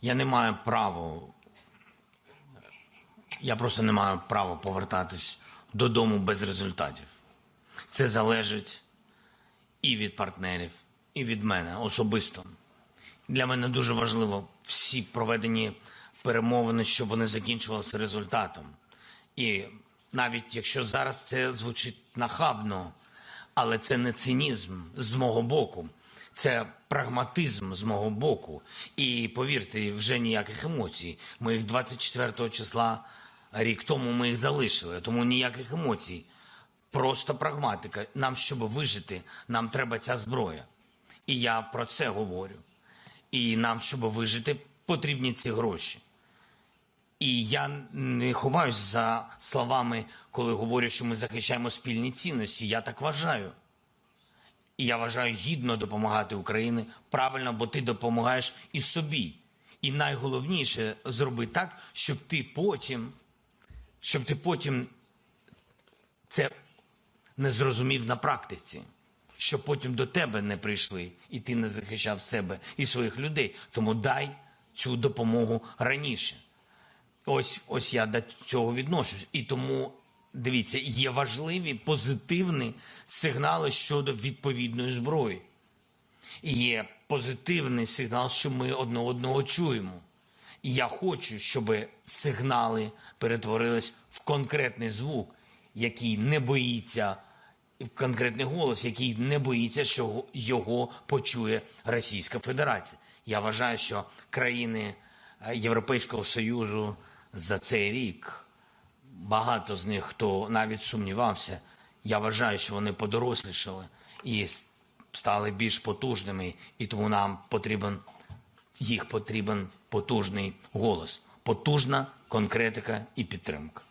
Я не маю права. Я просто не маю права повертатись додому без результатів. Це залежить і від партнерів, і від мене особисто. Для мене дуже важливо всі проведені перемовини, щоб вони закінчувалися результатом. І навіть якщо зараз це звучить нахабно, але це не цинізм з мого боку, це прагматизм з мого боку. І повірте, вже ніяких емоцій. Ми їх 24 числа рік тому ми їх залишили, тому ніяких емоцій. Просто прагматика. Нам, щоб вижити, нам треба ця зброя. І я про це говорю. І нам, щоб вижити, потрібні ці гроші. І я не ховаюсь за словами, коли говорю, що ми захищаємо спільні цінності. Я так вважаю. І я вважаю гідно допомагати Україні правильно, бо ти допомагаєш і собі. І найголовніше зроби так, щоб ти потім, щоб ти потім це не зрозумів на практиці, щоб потім до тебе не прийшли, і ти не захищав себе і своїх людей. Тому дай цю допомогу раніше. Ось ось я до цього відношусь. І тому дивіться, є важливі позитивні сигнали щодо відповідної зброї. Є позитивний сигнал, що ми одне одного чуємо. І я хочу, щоб сигнали перетворились в конкретний звук, який не боїться, в конкретний голос, який не боїться, що його почує Російська Федерація. Я вважаю, що країни е, Європейського Союзу за цей рік багато з них, хто навіть сумнівався, я вважаю, що вони подорослішали і стали більш потужними, і тому нам потрібен їх потрібен потужний голос, потужна конкретика і підтримка.